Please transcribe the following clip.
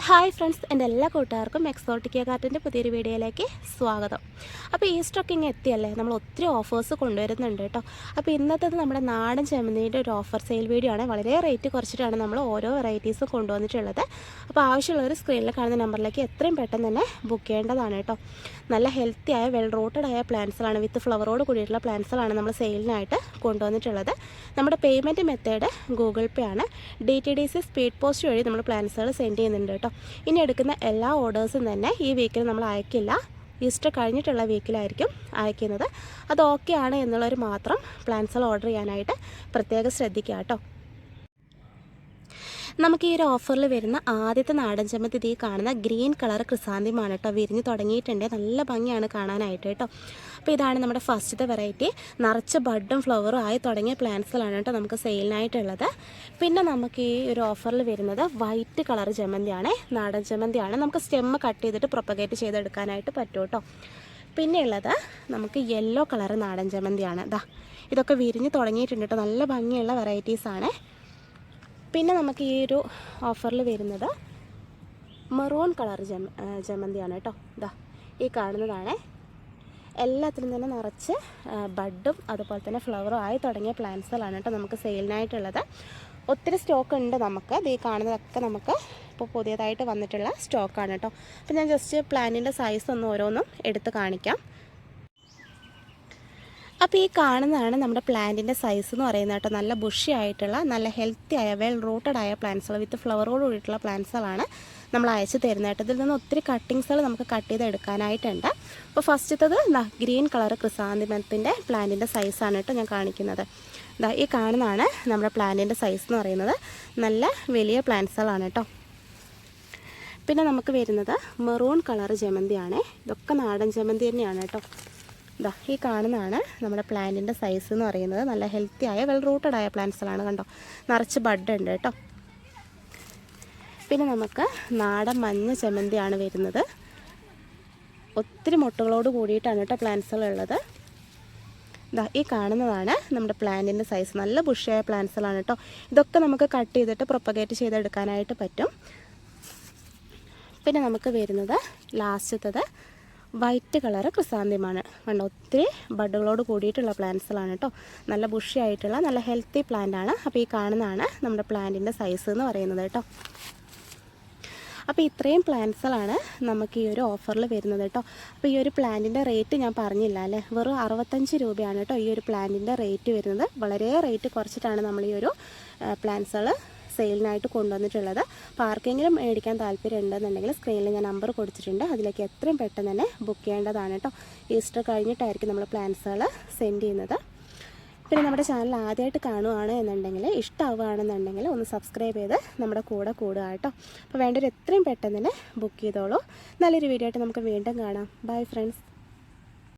Hi friends എന്റെ എല്ലാ കൂട്ടുകാർക്കും എക്സോട്ടിക്ക കാർട്ടിന്റെ പുതിയൊരു വീഡിയോയിലേക്ക് സ്വാഗതം. അപ്പോൾ ഈസ്റ്ററൊക്കെ ഇങ്ങനെ എത്തിയല്ലേ? നമ്മൾ ഒത്തിരി ഓഫേഴ്സ് കൊണ്ടുവരുന്നുണ്ട് കേട്ടോ. അപ്പോൾ ഇന്നത്തേത് നമ്മുടെ നാടൻ ചെമ്മന്തിന്റെ ഒരു ഓഫർ സെയിൽ വീഡിയോ ആണ്. വളരെ റേറ്റ് കുറച്ചിട്ടാണ് നമ്മൾ ഓരോ വെറൈറ്റീസും കൊണ്ടുവന്നിട്ടുള്ളത്. അപ്പോൾ ആവശ്യമുള്ളവർ സ്ക്രീനിൽ കാണുന്ന നമ്പറിലേക്ക് എത്രയും പെട്ടെന്ന് തന്നെ ബുക്ക് ചെയ്യേണ്ടതാണ് കേട്ടോ. നല്ല ഹെൽത്തി ആയ വെൽ റൂട്ടഡ് ആയ പ്ലാന്റ്സുകളാണ് വിത്ത് ഫ്ലവറോട് കൂടിയിട്ടുള്ള പ്ലാന്റ്സുകളാണ് നമ്മൾ സെയിലിനായിട്ട് കൊണ്ടുവന്നിട്ടുള്ളത്. നമ്മുടെ പേയ്മെന്റ് മെത്തേഡ് ഗൂഗിൾ പേ ആണ്. D T D C speed post വഴി നമ്മൾ പ്ലാൻസുകൾ സെൻഡ് ചെയ്യുന്നുണ്ട് കേട്ടോ. ഇനി എടുക്കുന്ന എല്ലാ ഓർഡേഴ്സും തന്നെ ഈ വീക്കിൽ നമ്മൾ അയക്കില്ല. ഈസ്റ്റർ കഴിഞ്ഞിട്ടുള്ള വീക്കിലായിരിക്കും അയക്കുന്നത്. അത് ഓക്കെ ആണ് എന്നുള്ളവർ മാത്രം പ്ലാൻസുകൾ ഓർഡർ ചെയ്യാനായിട്ട് പ്രത്യേകം ശ്രദ്ധിക്കുക കേട്ടോ. നമുക്ക് ഈ ഒരു ഓഫറിൽ വരുന്ന ആദ്യത്തെ നാടൻ ചമ്മത്തി ഇതീ കാണുന്ന ഗ്രീൻ കളർ ക്രിസാന്തിമാണ് കേട്ടോ. വിരിഞ്ഞ് തുടങ്ങിയിട്ടുണ്ട്. നല്ല ഭംഗിയാണ് കാണാനായിട്ട് കേട്ടോ. അപ്പോൾ ഇതാണ് നമ്മുടെ ഫസ്റ്റത്തെ വെറൈറ്റി നിറച്ച് ബഡും ഫ്ലവറും ആയി തുടങ്ങിയ പ്ലാന്റ്സുകളാണ് കേട്ടോ നമുക്ക് സെയിലിനായിട്ടുള്ളത് പിന്നെ നമുക്ക് ഈ ഒരു ഓഫറിൽ വരുന്നത് വൈറ്റ് കളർ ജമന്തിയാണ് നാടൻ ജമന്തിയാണ് നമുക്ക് സ്റ്റെമ്മ് കട്ട് ചെയ്തിട്ട് പ്രൊപ്പഗേറ്റ് ചെയ്തെടുക്കാനായിട്ട് പറ്റും കേട്ടോ. പിന്നെ ഉള്ളത് നമുക്ക് യെല്ലോ കളർ നാടൻ ജമന്തിയാണ് ഇതാ ഇതൊക്കെ വിരിഞ്ഞ് തുടങ്ങിയിട്ടുണ്ട് കേട്ടോ. നല്ല ഭംഗിയുള്ള വെറൈറ്റീസാണ് പിന്നെ നമുക്ക് ഈ ഒരു ഓഫറിൽ വരുന്നത് മെറൂൺ കളർ ജമ ജമന്തിയാണ് കേട്ടോ. ഇതാ ഈ കാണുന്നതാണ്. എല്ലാത്തിലും തന്നെ നിറച്ച് ബഡും അതുപോലെ തന്നെ ഫ്ലവറും ആയി തുടങ്ങിയ പ്ലാന്റ്സുകളാണ് കേട്ടോ നമുക്ക് സെയിലിനായിട്ടുള്ളത് ഒത്തിരി സ്റ്റോക്ക് ഉണ്ട് നമുക്ക്. ഇത് ഈ കാണുന്നതൊക്കെ നമുക്ക് ഇപ്പോൾ പുതിയതായിട്ട് വന്നിട്ടുള്ള സ്റ്റോക്കാണ് കേട്ടോ. അപ്പോൾ ഞാൻ ജസ്റ്റ് പ്ലാനിന്റെ സൈസ് ഒന്ന് ഓരോന്നും എടുത്ത് കാണിക്കാം. അപ്പോൾ ഈ കാണുന്നതാണ് നമ്മുടെ പ്ലാന്റിന്റെ സൈസ് എന്ന് പറയുന്നത് കേട്ടോ. നല്ല ബുഷി ആയിട്ടുള്ള നല്ല ഹെൽത്തി ആയ വെൽ റൂട്ടഡ് ആയ പ്ലാന്റ്സുകൾ വിത്ത് ഫ്ലവറോട് കൂടിയിട്ടുള്ള പ്ലാന്റ്സുകളാണ് നമ്മൾ അയച്ചു കേട്ടോ. ഇതിൽ നിന്ന് ഒത്തിരി കട്ടിങ്സുകൾ നമുക്ക് കട്ട് ചെയ്ത് എടുക്കാനായിട്ടുണ്ട് അപ്പോൾ ഫസ്റ്റത്തത് ഗ്രീൻ കളർ ക്രിസാന്തിമത്തിന്റെ പ്ലാന്റിന്റെ സൈസാണ് കേട്ടോ ഞാൻ കാണിക്കുന്നത്. ഈ കാണുന്നതാണ് നമ്മുടെ പ്ലാന്റിന്റെ സൈസ് എന്ന് പറയുന്നത്. നല്ല വലിയ പ്ലാന്റ്സുകളാണ് കേട്ടോ. പിന്നെ നമുക്ക് വരുന്നത് മെറൂൺ കളർ ജമന്തിയാണ്. ഇതൊക്കെ നാടൻ ജമന്തി തന്നെയാണ് കേട്ടോ. ഇതാ ഈ കാണുന്നതാണ് നമ്മുടെ പ്ലാന്റിന്റെ സൈസ് എന്ന് പറയുന്നത്. നല്ല ഹെൽത്തി ആയ വെൽ റൂട്ടഡ് ആയ പ്ലാന്റ്സുകളാണ് കണ്ടോ? നിറച്ച് ബഡ് ഉണ്ട് കേട്ടോ. പിന്നെ നമുക്ക് നാടൻ മഞ്ഞ ചെമ്മന്തിയാണ് വരുന്നത്. ഒത്തിരി മുട്ടകളോട് കൂടിയിട്ടാണ് കേട്ടോ പ്ലാന്റ്സുകൾ ഉള്ളത്. ഇതാ ഈ കാണുന്നതാണ് നമ്മുടെ പ്ലാന്റിന്റെ സൈസ് നല്ല ബുഷിയായ പ്ലാന്റ്സുകളാണ് കേട്ടോ. ഇതൊക്കെ നമുക്ക് കട്ട് ചെയ്തിട്ട് പ്രൊപ്പഗേറ്റ് ചെയ്തെടുക്കാനായിട്ട് പറ്റും. പിന്നെ നമുക്ക് വരുന്നത് ലാസ്റ്റത്തത് വൈറ്റ് കളറ് ക്രിസാന്തിയമാണ്. കണ്ടോ? ഒത്തിരി ബഡുകളോട് കൂടിയിട്ടുള്ള പ്ലാന്റ്സുകളാണ് കേട്ടോ. നല്ല ബുഷി ആയിട്ടുള്ള നല്ല ഹെൽത്തി പ്ലാന്റ് ആണ് അപ്പോൾ ഈ കാണുന്നതാണ് നമ്മുടെ പ്ലാന്റിന്റെ സൈസ് എന്ന് പറയുന്നത് കേട്ടോ. അപ്പോൾ ഇത്രയും പ്ലാന്റ്സുകളാണ് നമുക്ക് ഈ ഒരു ഓഫറിൽ വരുന്നത് കേട്ടോ. അപ്പോൾ ഈ ഒരു പ്ലാന്റിന്റെ റേറ്റ് ഞാൻ പറഞ്ഞില്ല അല്ലേ? വെറും അറുപത്തഞ്ച് രൂപയാണ് കേട്ടോ ഈ ഒരു പ്ലാന്റിന്റെ റേറ്റ് വരുന്നത്. വളരെ റേറ്റ് കുറച്ചിട്ടാണ് നമ്മൾ ഈ ഒരു പ്ലാന്റ്സുകൾ സെയിലിനായിട്ട് കൊണ്ടുവന്നിട്ടുള്ളത്. അപ്പോൾ ആർക്കെങ്കിലും മേടിക്കാൻ താല്പര്യം ഉണ്ടെന്നുണ്ടെങ്കിൽ സ്ക്രീനിൽ ഞാൻ നമ്പർ കൊടുത്തിട്ടുണ്ട്. അതിലേക്ക് എത്രയും പെട്ടെന്ന് തന്നെ ബുക്ക് ചെയ്യേണ്ടതാണ് കേട്ടോ. ഈസ്റ്റർ കഴിഞ്ഞിട്ടായിരിക്കും നമ്മൾ പ്ലാൻസുകൾ സെൻഡ് ചെയ്യുന്നത്. പിന്നെ നമ്മുടെ ചാനൽ ആദ്യമായിട്ട് കാണുകയാണ് എന്നുണ്ടെങ്കിൽ ഇഷ്ടമാവുകയാണെന്നുണ്ടെങ്കിൽ ഒന്ന് സബ്സ്ക്രൈബ് ചെയ്ത് നമ്മുടെ കൂടെ കൂടുക കേട്ടോ. അപ്പോൾ വേണ്ടൊരു എത്രയും പെട്ടെന്ന് തന്നെ ബുക്ക് ചെയ്തോളൂ. നല്ലൊരു വീഡിയോ ആയിട്ട് നമുക്ക് വീണ്ടും കാണാം. Bye friends